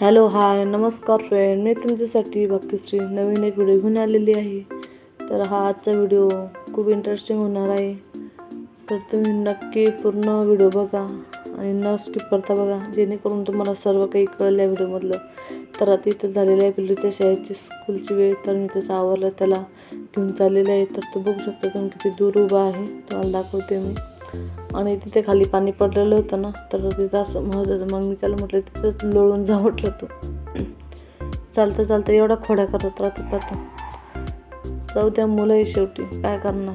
Hello hi नमस्कार friend मी तुमच्यासाठी बाकीची नवीन एक व्हिडिओ घेऊन आलेली आहे. तर हा आजचा व्हिडिओ खूप इंटरेस्टिंग होणार आहे. तर तुम्ही नक्की पूर्ण व्हिडिओ बघा आणि न स्किप करता बघा. जेणेकरून तुम्हाला सर्व काही कळलं या व्हिडिओमधलं तर आता इथं झालेलं आहे पिल्लूच्या शाळेची स्कूलची वेळ. तर मी त्याचा आवरला त्याला घेऊन चाललेलं आहे. तर तो बघू शकता तुम्ही किती दूर उभा आहे. तुम्हाला दाखवते मी. आणि तिथे खाली पाणी पडलेलं होतं ना तर तिथं असं म्हणत होतं मग मी त्याला म्हटलं तिथंच लोळून जा म्हटलं तू. चालतं चालतं एवढा खोड्या करत राहतो पाहतो जाऊ द्या मुलं शेवटी काय करणार?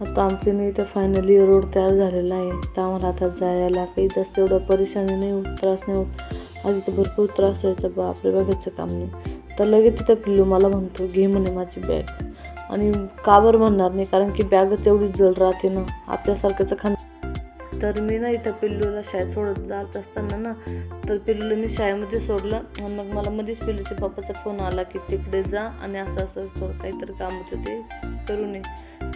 आता आमचे नाही तर फायनली रोड तयार झालेला आहे. तर आम्हाला आता जायला काही जास्त एवढं परेशानी नाही होत त्रास नाही होत. आधी तर भरपूर त्रास व्हायचा बापरे बघायचं काम नाही. तर लगेच तिथं पिल्लू मला म्हणतो घे म्हणे माझी बॅग आणि का बरं म्हणणार नाही कारण की बॅगच एवढी जड राहते ना आपल्यासारखंच खान तर मी ना इथं पिल्लूला शाळेत सोडत जात असताना ना तर पिल्लूला मी शाळेमध्ये सोडलं. आणि मग मला मध्येच पिल्लूच्या पप्पाचा फोन आला की तिकडे जा आणि असं असं कर काहीतरी काम होतं ते करू नये.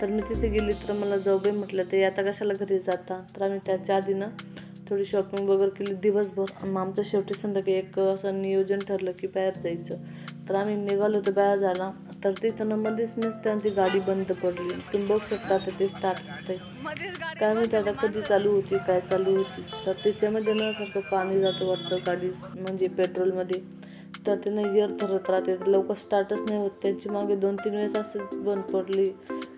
तर मी तिथे गेली तर मला जाऊ बाई म्हटलं ते आता कशाला घरी जाता? तर आम्ही त्याच्या आधी ना थोडी शॉपिंग वगैरे केली दिवसभर. मग आमचं शेवटी संध्याकाळी एक असं नियोजन ठरलं की बाहेर जायचं. तर आम्ही निघालो होतो बाहेर झाला तर तिथं ना मध्येच मीच त्यांची गाडी बंद पडली. तुम्ही बघू शकता तर ते स्टार्ट काय माहिती आता कधी चालू होती काय चालू होती. तर त्याच्यामध्ये ना सारखं पाणी जातं वाटतं गाडी म्हणजे पेट्रोलमध्ये. तर ते ना इयर ठरत राहते. लवकर स्टार्टच नाही होत. त्यांची मागे दोन तीन वेळेस असंच बंद पडली.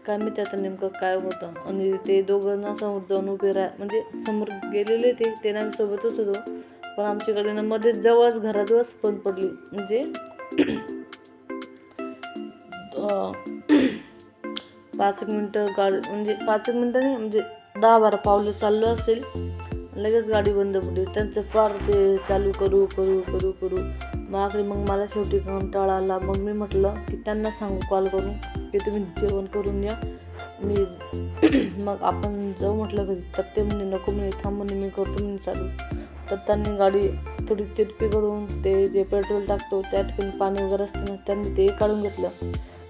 काय माहिती आता नेमकं काय होतं. आणि ते दोघं ना समोर जाऊन उभे राह म्हणजे समोर गेलेले ते ते ना आम्ही सोबतच होतो. पण आमच्या ना मध्ये जवळच घराजवळच बंद पडली. म्हणजे पाच एक मिनटं गाडी म्हणजे पाच एक मिनटं नाही म्हणजे दहा बारा पावलं चाललो असेल लगेच गाडी बंद पडली. त्यांचं फार ते चालू करू करू करू करू. मग मग मला शेवटी कंटाळा आला मग मी म्हटलं की त्यांना सांगू कॉल करून की तुम्ही जेवण करून या. मी मग आपण जाऊ म्हटलं घरी. तर ते म्हणजे नको म्हणे थांब म्हणे मी करतो म्हणे चालू. तर त्यांनी गाडी थोडी तिरपी करून ते जे पेट्रोल टाकतो त्या ठिकाणी पाणी वगैरे असताना त्यांनी ते काढून घेतलं.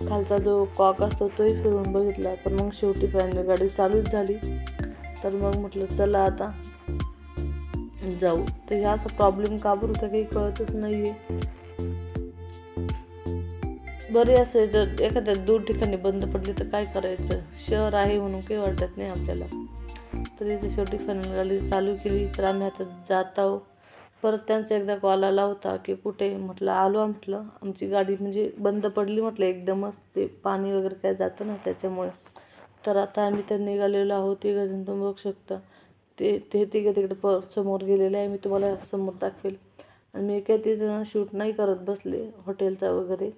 खालचा जो कॉक असतो तोही फिरून बघितला पण मग शेवटी फायनल गाडी चालूच झाली. तर मग म्हटलं चला आता जाऊ. तर ह्या असा प्रॉब्लेम का बरं होता काही कळतच नाही आहे बरे असेल जर एखाद्या दूर ठिकाणी बंद पडली तर काय करायचं? शहर आहे म्हणून काही वाटत नाही आपल्याला. तर इथे शेवटी फायनल गाडी चालू केली. तर आम्ही आता जात आहोत. परत त्यांचा एकदा कॉल आला होता की कुठे म्हटलं आलो म्हटलं. आमची गाडी म्हणजे बंद पडली म्हटलं एकदमच ते पाणी वगैरे काय जातं ना त्याच्यामुळे. तर आता आम्ही तर निघालेलो आहोत तिघं तुम्ही बघू शकता. ते ते तिघं तिकडे प समोर गेलेले आहे. मी तुम्हाला समोर दाखवेल. आणि मी काय तिथं शूट नाही करत बसले हॉटेलचा वगैरे.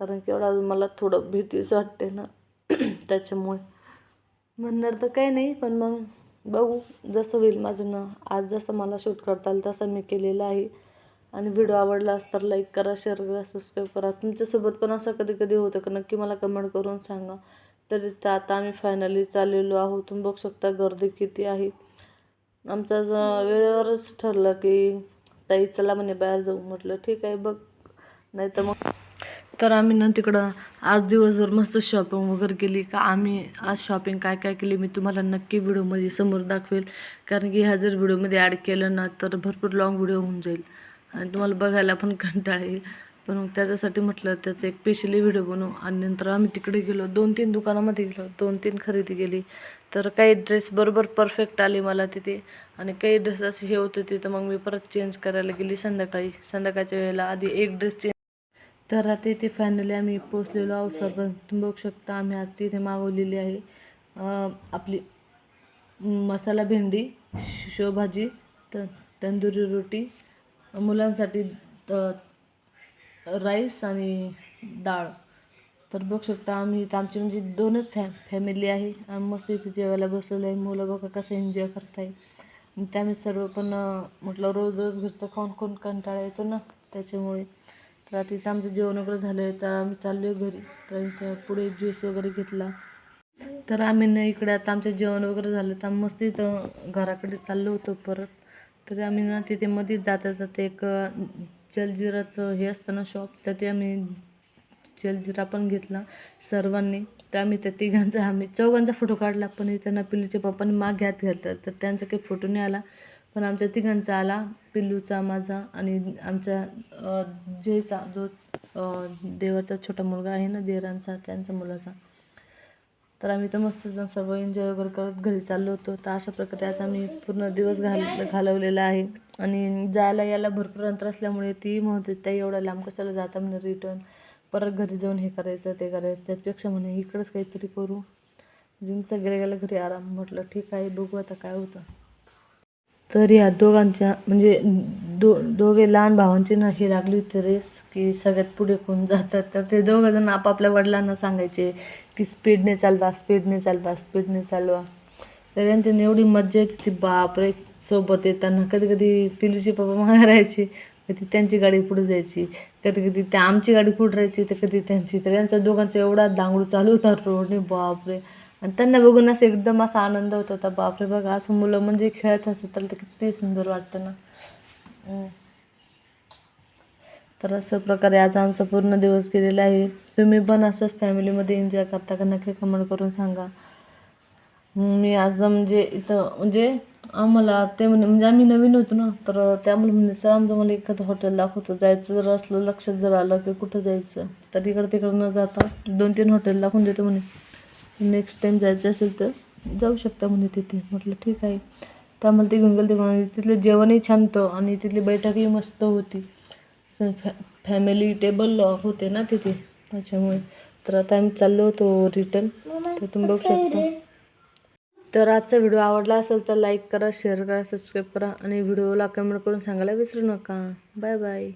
कारण की एवढा मला थोडं भीतीच वाटते ना. त्याच्यामुळे. म्हणणार तर काही नाही पण मग बघू जसं होईल माझं ना. आज जसं मला शूट करता आलं तसं मी केलेलं आहे. आणि व्हिडिओ आवडला तर लाईक करा शेअर करा सबस्क्राईब करा. तुमच्यासोबत पण असं कधी कधी होतं का? नक्की मला कमेंट करून सांगा. तर इथं आता आम्ही फायनली चाललेलो आहोत. तुम्ही बघू शकता गर्दी किती आहे. आमचा ज- वेळेवरच ठरलं की ताई चला म्हणे बाहेर जाऊ म्हटलं. ठीक आहे बघ. नाही तर मग तर आम्ही ना तिकडं आज दिवसभर मस्त शॉपिंग वगैरे केली. का आम्ही आज शॉपिंग काय काय केली मी तुम्हाला नक्की व्हिडिओमध्ये समोर दाखवेल. कारण की ह्या जर व्हिडिओमध्ये ॲड केलं ना तर भरपूर लॉंग व्हिडिओ होऊन जाईल. आणि तुम्हाला बघायला पण कंटाळा येईल. पण मग त्याच्यासाठी म्हटलं त्याचं एक स्पेशली व्हिडिओ बनवू. आणि नंतर आम्ही तिकडे गेलो. दोन तीन दुकानामध्ये गेलो. दोन तीन खरेदी केली. तर काही ड्रेस बरोबर परफेक्ट आले मला तिथे. आणि काही ड्रेस असे हे होते तिथं. मग मी परत चेंज करायला गेली संध्याकाळी. संध्याकाळच्या वेळेला आधी एक ड्रेस चेंज तर आता इथे फायनली आम्ही पोचलेलो आहोत. सर तुम्ही बघू शकता आम्ही आता तिथे मागवलेली आहे आपली मसाला भेंडी शेवभाजी त तंदुरी रोटी मुलांसाठी राईस आणि डाळ. तर बघू शकता आम्ही इथं आमची म्हणजे दोनच फॅ फॅमिली आहे. आम्ही मस्त इथे जेवायला बसलेलो आहे. मुलं बघा कसं एन्जॉय करताय. आणि त्यामुळे सर्व पण म्हटलं रोज रोज घरचं खाऊन खाऊन कंटाळा येतो ना त्याच्यामुळे. तर आता इथं आमचं जेवण वगैरे झालं आहे तर आम्ही चाललो आहे घरी. तर पुढे ज्यूस वगैरे घेतला. तर आम्ही ना इकडे आता आमचं जेवण वगैरे झालं तर आम्ही मस्त इथं घराकडे चाललो होतो परत. तर आम्ही ना तिथे मध्येच जाता जाता एक जलजिराचं हे असतं ना शॉप तर ते आम्ही जलजिरा पण घेतला सर्वांनी. तर आम्ही त्या तिघांचा आम्ही चौघांचा फोटो काढला पण इथं ना पिल्लूच्या पप्पाने माग घ्यात घातला तर त्यांचा काही फोटो नाही आला. पण आमच्या तिघांचा आला पिल्लूचा माझा आणि आमच्या जेचा जो देवाचा छोटा मुलगा आहे ना देरांचा त्यांचा मुलाचा. तर आम्ही तर मस्त जण सर्व एन्जॉय वगैरे करत घरी चाललो होतो. तर अशा प्रकारे आज आम्ही पूर्ण दिवस घाल घालवलेला आहे. आणि जायला यायला भरपूर अंतर असल्यामुळे ती म्हणते त्या एवढ्या लांब कशाला जाता म्हणे रिटर्न परत घरी जाऊन हे करायचं ते करायचं. त्यापेक्षा म्हणे इकडंच काहीतरी करू. जिमचं गेल्या गेल्या घरी आराम म्हटलं ठीक आहे बघू आता काय होतं. तर ह्या दोघांच्या म्हणजे दो दोघे लहान भावांची ना हे लागली होती रेस की सगळ्यात पुढे कोण जातात? तर ते दोघं जण आपापल्या वडिलांना सांगायचे की स्पीडने चालवा स्पीडने चालवा स्पीडने चालवा. तर त्यांची एवढी मज्जा येते ती बापरे सोबत येताना. कधी कधी पिलूची पप्पा मागे कधी त्यांची गाडी पुढे जायची कधी कधी त्या आमची गाडी पुढे राहायची तर कधी त्यांची. तर यांचा दोघांचा एवढा दांगडू चालू होता रोडने बापरे. आणि त्यांना बघून असं एकदम असा आनंद होत होता बापरे बघा असं मुलं म्हणजे खेळत असत तर ते किती सुंदर वाटतं ना. तर असं प्रकारे आज आमचा पूर्ण दिवस गेलेला आहे. तुम्ही पण असंच फॅमिलीमध्ये एन्जॉय करता का? नक्की कमेंट करून सांगा. मी आज म्हणजे इथं म्हणजे आम्हाला ते म्हणे म्हणजे आम्ही नवीन होतो ना तर त्यामुळे म्हणजे सर आमचं मला एखादं हॉटेल दाखवतो. जायचं जर असलं लक्षात जर आलं की कुठं जायचं तर इकडं तिकडं न जाता दोन तीन हॉटेल दाखवून देतो म्हणे. नेक्स्ट टाईम जायचं असेल तर जाऊ शकता म्हणे तिथे. म्हटलं ठीक आहे. त्यामुळे ते घेऊन गेले ते म्हणे तिथलं जेवणही छान होतं आणि तिथली बैठकही मस्त होती. फॅ फॅमिली टेबल होते ना तिथे. त्याच्यामुळे तर आता आम्ही चाललो होतो रिटर्न तर तुम्ही बघू शकता. तर आजचा व्हिडिओ आवडला असेल तर लाईक करा शेअर करा सबस्क्राईब करा आणि व्हिडिओला कमेंट करून सांगायला विसरू नका. Bye bye